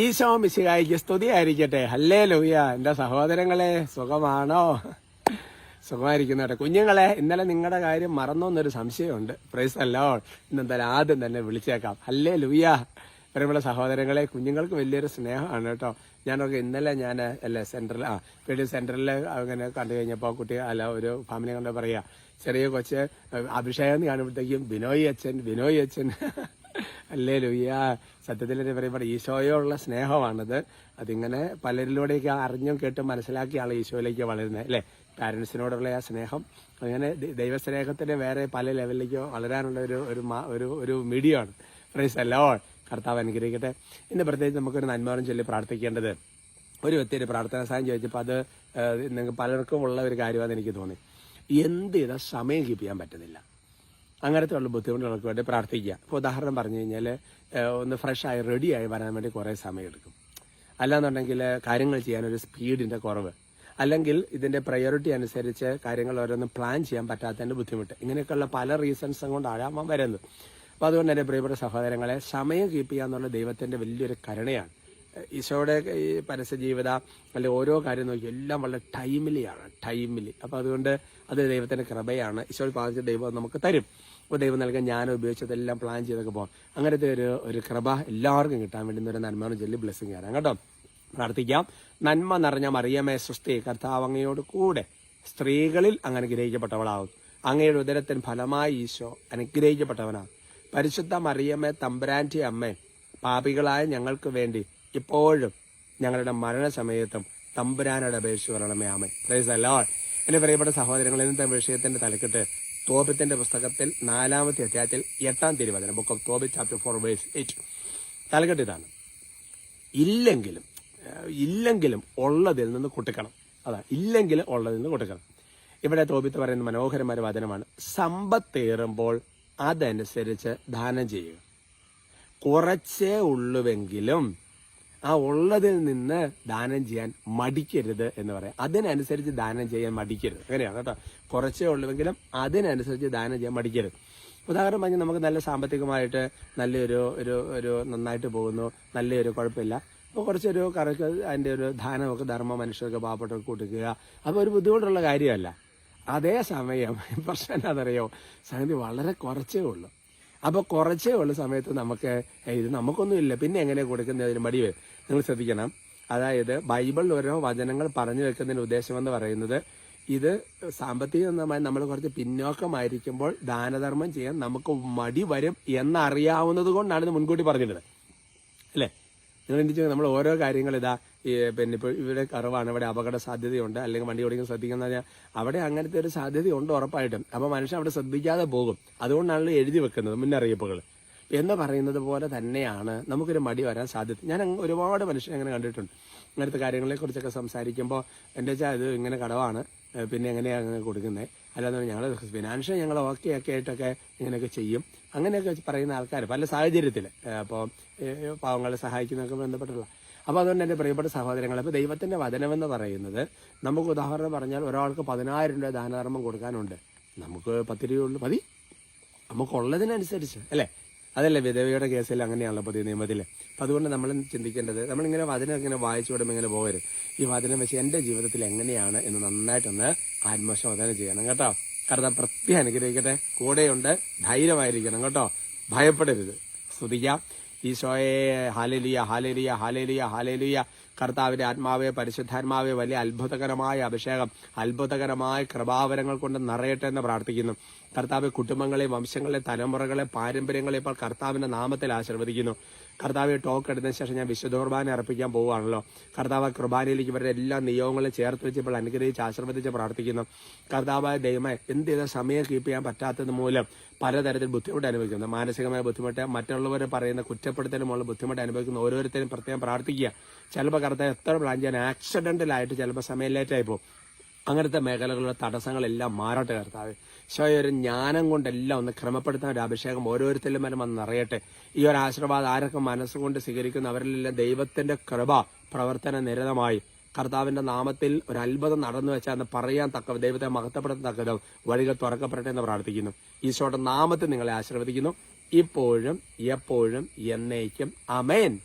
ഈശോ മിശിഹായിക്ക് സ്തുതിയായിരിക്കട്ടെ. ഹല്ലേ ലൂയ എന്റെ സഹോദരങ്ങളെ സുഖമാണോ? സുഖമായിരിക്കുന്നവട്ടെ കുഞ്ഞുങ്ങളെ ഇന്നലെ നിങ്ങളുടെ കാര്യം മറന്നോ എന്നൊരു സംശയമുണ്ട്. പ്രൈസ് അല്ലോ ഇന്നെന്തായാലും ആദ്യം തന്നെ വിളിച്ചേക്കാം. ഹല്ലേ ലൂയ പ്രിയമുള്ള സഹോദരങ്ങളെ കുഞ്ഞുങ്ങൾക്ക് വലിയൊരു സ്നേഹമാണ് കേട്ടോ. ഞാനൊക്കെ ഇന്നലെ ഞാൻ അല്ലെ സെന്ററിൽ ആ പേടി സെന്ററിൽ അങ്ങനെ കണ്ടു കഴിഞ്ഞപ്പോൾ കുട്ടി അല്ല ഒരു ഫാമിലി കണ്ട് പറയാ ചെറിയ കൊച്ച് അഭിഷേകം കാണുമ്പോഴത്തേക്കും ബിനോയ് അച്ഛൻ ബിനോയ് അച്ഛൻ. അല്ലേ ലുയ്യ സത്യത്തിൽ പറയുമ്പോൾ ഈശോയോടുള്ള സ്നേഹമാണത്. അതിങ്ങനെ പലരിലൂടെയൊക്കെ അറിഞ്ഞും കേട്ടും മനസ്സിലാക്കിയാണ് ഈശോയിലേക്ക് വളരുന്നത് അല്ലേ? പാരൻസിനോടുള്ള ആ സ്നേഹം. അങ്ങനെ ദൈവസ്നേഹത്തിന്റെ വേറെ പല ലെവലിലേക്ക് വളരാനുള്ള ഒരു ഒരു ഒരു ഒരു മീഡിയ ആണ് പ്രൈസ് അല്ലോ കർത്താവ് അനുഗ്രഹിക്കട്ടെ. ഇന്ന് പ്രത്യേകിച്ച് നമുക്കൊരു നന്മാറും ചൊല്ലി പ്രാർത്ഥിക്കേണ്ടത് ഒരു വ്യക്തിയുടെ പ്രാർത്ഥനാ സഹായം ചോദിച്ചപ്പോൾ അത് നിങ്ങൾക്ക് പലർക്കും ഉള്ള ഒരു കാര്യമാണെന്ന് എനിക്ക് തോന്നി. എന്ത് ചെയ്താൽ സമയം കീപ്പ് ചെയ്യാൻ പറ്റുന്നില്ല. അങ്ങനത്തെ ഉള്ള ബുദ്ധിമുട്ടുകൾക്ക് വേണ്ടി പ്രാർത്ഥിക്കുക. ഇപ്പോൾ ഉദാഹരണം പറഞ്ഞു കഴിഞ്ഞാൽ ഒന്ന് ഫ്രഷായി റെഡിയായി വരാൻ വേണ്ടി കുറേ സമയമെടുക്കും. അല്ലാന്നുണ്ടെങ്കിൽ കാര്യങ്ങൾ ചെയ്യാൻ ഒരു സ്പീഡിന്റെ കുറവ്. അല്ലെങ്കിൽ ഇതിന്റെ പ്രയോറിറ്റി അനുസരിച്ച് കാര്യങ്ങൾ ഓരോന്നും പ്ലാൻ ചെയ്യാൻ പറ്റാത്തതിന്റെ ബുദ്ധിമുട്ട്. ഇങ്ങനെയൊക്കെയുള്ള പല റീസൺസും കൊണ്ടാണ് വരുന്നത്. അപ്പോൾ അതുകൊണ്ട് തന്നെ പ്രിയപ്പെട്ട സഹോദരങ്ങളെ സമയം കീപ്പ് ചെയ്യുക എന്നുള്ള ദൈവത്തിന്റെ വലിയൊരു കരുണയാണ്. ഈശോയുടെ ഈ പരസ്യ ജീവിത അല്ലെ ഓരോ കാര്യം നോക്കി എല്ലാം വളരെ ടൈമിലിയാണ് ടൈമിലി അപ്പോൾ അതുകൊണ്ട് അത് ദൈവത്തിന്റെ കൃപയാണ്. ഈശോ പ്രാർത്ഥിച്ച ദൈവം നമുക്ക് തരും. അപ്പോൾ ദൈവം നൽകാൻ ഞാൻ ഉപയോഗിച്ചതെല്ലാം പ്ലാൻ ചെയ്തൊക്കെ പോകാം അങ്ങനത്തെ ഒരു ഒരു കൃപ എല്ലാവർക്കും കിട്ടാൻ വേണ്ടി ഒരു നന്മയോട് ചൊല്ലി ബ്ലെസ്സിങ് തരാം കേട്ടോ. പ്രാർത്ഥിക്കാം. നന്മ നിറഞ്ഞ മറിയമേ സൃഷ്ടി കർത്താവ് അങ്ങയോട് കൂടെ സ്ത്രീകളിൽ അങ്ങ് അനുഗ്രഹിക്കപ്പെട്ടവളാവും അങ്ങയുടെ ഉദരത്തിന് ഫലമായി ഈശോ അനുഗ്രഹിക്കപ്പെട്ടവനാണ്. പരിശുദ്ധ മറിയമ്മേ തമ്പുരാന്റെ അമ്മേ പാപികളായ ഞങ്ങൾക്ക് വേണ്ടി ഇപ്പോഴും ഞങ്ങളുടെ മരണസമയത്തും തമ്പുരാനോട് അപേക്ഷിച്ച് പറയണമേ ആമേ പ്രൈസ് അല്ലോ എന്റെ പ്രിയപ്പെട്ട സഹോദരങ്ങൾ ഇന്നത്തെ വിഷയത്തിന്റെ തലക്കെട്ട് തോപത്തിന്റെ പുസ്തകത്തിൽ നാലാമത്തെ അധ്യായത്തിൽ എട്ടാം തിരുവചനം book of Tobit chapter four verse eight തലക്കെട്ട് ഇതാണ്. ഇല്ലെങ്കിലും ഇല്ലെങ്കിലും ഉള്ളതിൽ നിന്ന് കുട്ടിക്കണം. അതാ ഇല്ലെങ്കിലും ഉള്ളതിൽ നിന്ന് കുട്ടിക്കണം. ഇവിടെ തോപിത്ത് പറയുന്ന മനോഹരമായ വചനമാണ് സമ്പത്തേറുമ്പോൾ അതനുസരിച്ച് ദാനം ചെയ്യുക. കുറച്ചേ ഉള്ളുവെങ്കിലും ആ ഉള്ളതിൽ നിന്ന് ദാനം ചെയ്യാൻ മടിക്കരുത് എന്ന് പറയാം. അതിനനുസരിച്ച് ദാനം ചെയ്യാൻ മടിക്കരുത്. അങ്ങനെയാണ് കേട്ടോ. കുറച്ചേ ഉള്ളുവെങ്കിലും അതിനനുസരിച്ച് ദാനം ചെയ്യാൻ മടിക്കരുത്. ഉദാഹരണം പറഞ്ഞാൽ നമുക്ക് നല്ല സാമ്പത്തികമായിട്ട് നല്ലൊരു ഒരു ഒരു നന്നായിട്ട് പോകുന്നു. നല്ലൊരു കുഴപ്പമില്ല. അപ്പോൾ കുറച്ചൊരു കറക്ക് അതിന്റെ ഒരു ദാനമൊക്കെ ധർമ്മ മനുഷ്യർക്ക് പാവപ്പെട്ടവർക്ക് കൊടുക്കുക. അപ്പോൾ ഒരു ബുദ്ധിമുട്ടുള്ള കാര്യമല്ല. അതേ സമയം പ്രശ്നം എന്താണെന്നറിയോ? സംഗതി വളരെ കുറച്ചേ ഉള്ളൂ. അപ്പോൾ കുറച്ചേ ഉള്ള സമയത്ത് നമുക്ക് "ഏയ് ഇത് നമുക്കൊന്നും ഇല്ല. പിന്നെ എങ്ങനെ കൊടുക്കുന്നതിന് മടി വരും നിങ്ങൾ ശ്രദ്ധിക്കണം. അതായത് ബൈബിളിൽ ഓരോ വചനങ്ങൾ പറഞ്ഞു വെക്കുന്നതിന് ഉദ്ദേശമെന്ന് പറയുന്നത് ഇത് സാമ്പത്തികമായി നമ്മൾ കുറച്ച് പിന്നോക്കമായിരിക്കുമ്പോൾ ദാനധർമ്മം ചെയ്യാൻ നമുക്ക് മടി വരും എന്നറിയാവുന്നത് കൊണ്ടാണ് ഇത് മുൻകൂട്ടി പറഞ്ഞിരുന്നത് അല്ലേ? നിങ്ങൾ എന്തിച്ചു നമ്മൾ ഓരോ കാര്യങ്ങൾ ഇതാ പിന്നെ ഇപ്പോൾ ഇവിടെ കുറവാണ് ഇവിടെ അപകട സാധ്യതയുണ്ട്. അല്ലെങ്കിൽ വണ്ടി ഓടിക്കാൻ ശ്രദ്ധിക്കുന്ന പറഞ്ഞാൽ അവിടെ അങ്ങനത്തെ ഒരു സാധ്യതയുണ്ട് ഉറപ്പായിട്ടും. അപ്പോൾ മനുഷ്യൻ അവിടെ ശ്രദ്ധിക്കാതെ പോകും. അതുകൊണ്ടാണല്ലോ എഴുതി വെക്കുന്നത് മുന്നറിയിപ്പുകൾ. എന്ന് പറയുന്നത് പോലെ തന്നെയാണ് നമുക്കൊരു മടി വരാൻ സാധ്യത. ഞാൻ ഒരുപാട് മനുഷ്യനെ അങ്ങനെ കണ്ടിട്ടുണ്ട്. അങ്ങനത്തെ കാര്യങ്ങളെ കുറിച്ചൊക്കെ സംസാരിക്കുമ്പോൾ എന്റെ വെച്ചാൽ ഇത് ഇങ്ങനെ കടവാണ്. പിന്നെ എങ്ങനെയാണ് അങ്ങനെ കൊടുക്കുന്നത് അല്ലാതെ ഞങ്ങൾ ഫിനാൻഷ്യൽ ഞങ്ങൾ ഓക്കെ ഒക്കെ ആയിട്ടൊക്കെ ഇങ്ങനെയൊക്കെ ചെയ്യും. അങ്ങനെയൊക്കെ പറയുന്ന ആൾക്കാർ പല സാഹചര്യത്തിൽ അപ്പോൾ പാവങ്ങളെ സഹായിക്കുന്നതൊക്കെ ബന്ധപ്പെട്ടുള്ള അപ്പോൾ അതുകൊണ്ട് എന്റെ പ്രിയപ്പെട്ട സഹോദരങ്ങൾ അപ്പോൾ ദൈവത്തിന്റെ വചനമെന്ന് പറയുന്നത് നമുക്ക് ഉദാഹരണം പറഞ്ഞാൽ ഒരാൾക്ക് പതിനായിരം രൂപ ദാനധർമ്മം കൊടുക്കാനുണ്ട്. നമുക്ക് പത്ത് രൂപയുള്ളൂ മതി നമുക്കുള്ളതിനനുസരിച്ച് അല്ലേ? അതല്ലേ വിധവയുടെ കേസിൽ അങ്ങനെയാണല്ലോ പുതിയ നിയമത്തിൽ അപ്പം അതുകൊണ്ട് നമ്മൾ ചിന്തിക്കേണ്ടത് നമ്മളിങ്ങനെ വചനം ഇങ്ങനെ വായിച്ചു വിടുമ്പോൾ ഇങ്ങനെ പോകരുത് ഈ വചനം വെച്ച് എന്റെ ജീവിതത്തിൽ എങ്ങനെയാണ് എന്ന് നന്നായിട്ടൊന്ന് ആത്മശോധന ചെയ്യണം കേട്ടോ. കാരണം പ്രത്യേകം അനുഗ്രഹിക്കട്ടെ. കൂടെയുണ്ട് ധൈര്യമായിരിക്കണം കേട്ടോ. ഭയപ്പെടരുത്. സ്തുതിക്കാം. ഈശോയെ ഹാലേലിയ ഹാലേലിയ ഹാലേലിയ ഹാലേലിയ കർത്താവിന്റെ ആത്മാവെ പരിശുദ്ധാത്മാവെ വലിയ അത്ഭുതകരമായ അഭിഷേകം അത്ഭുതകരമായ കൃപാവരങ്ങൾ കൊണ്ട് നിറയട്ടെ എന്ന് പ്രാർത്ഥിക്കുന്നു. കർത്താവ് കുടുംബങ്ങളെ വംശങ്ങളെ തലമുറകളെ പാരമ്പര്യങ്ങളെ ഇപ്പോൾ കർത്താവിന്റെ നാമത്തിൽ ആശീർവദിക്കുന്നു. കർത്താവ് ടോക്ക് എടുത്തതിന് ശേഷം ഞാൻ വിശുദ്ധ കുർബാന അർപ്പിക്കാൻ പോവുകയാണല്ലോ. കർത്താവ് കുർബാനയിലേക്ക് ഇവരുടെ എല്ലാ നിയോഗങ്ങളും ചേർത്ത് വെച്ച് ഇപ്പോൾ അനുഗ്രഹിച്ച് ആശീർവദിച്ച് പ്രാർത്ഥിക്കുന്നു. കർത്താവായ ദൈവമേ എന്ത് ചെയ്ത സമയം കീപ്പ് ചെയ്യാൻ പറ്റാത്തത് മൂലം പലതരത്തിൽ ബുദ്ധിമുട്ട് അനുഭവിക്കുന്നു. മാനസികമായ ബുദ്ധിമുട്ട് മറ്റുള്ളവർ പറയുന്ന കുറ്റപ്പെടുത്തലുമുള്ള ബുദ്ധിമുട്ട് അനുഭവിക്കുന്ന ഓരോരുത്തരും പ്രത്യേകം പ്രാർത്ഥിക്കുക. ചിലപ്പോൾ കർത്താവ് എത്ര പ്ലാൻ ചെയ്യാൻ ആക്സിഡന്റലായിട്ട് ചിലപ്പോൾ സമയം ലേറ്റായി പോകും. അങ്ങനത്തെ മേഖലകളിലെ തടസ്സങ്ങളെല്ലാം മാറട്ടെ കർത്താവ്. ശോയ ഒരു ജ്ഞാനം കൊണ്ടെല്ലാം ഒന്ന് ക്രമപ്പെടുത്താൻ ഒരു അഭിഷേകം ഓരോരുത്തരിലും വരെ വന്ന് നിറയട്ടെ. ഈ ഒരു ആശീർവാദം ആരൊക്കെ മനസ്സുകൊണ്ട് സ്വീകരിക്കുന്ന അവരിലെല്ലാം ദൈവത്തിന്റെ കൃപ പ്രവർത്തന നിരതമായി. കർത്താവിന്റെ നാമത്തിൽ ഒരു അത്ഭുതം നടന്നു വെച്ചാൽ എന്ന് പറയാൻ തക്ക ദൈവത്തെ മഹത്വപ്പെടുത്താൻ തക്കതും വഴികൾ തുറക്കപ്പെടട്ടെ എന്ന് പ്രാർത്ഥിക്കുന്നു. ഈശോയുടെ നാമത്തിൽ നിങ്ങളെ ആശീർവദിക്കുന്നു. ഇപ്പോഴും എപ്പോഴും എന്നേക്കും. അമേൻ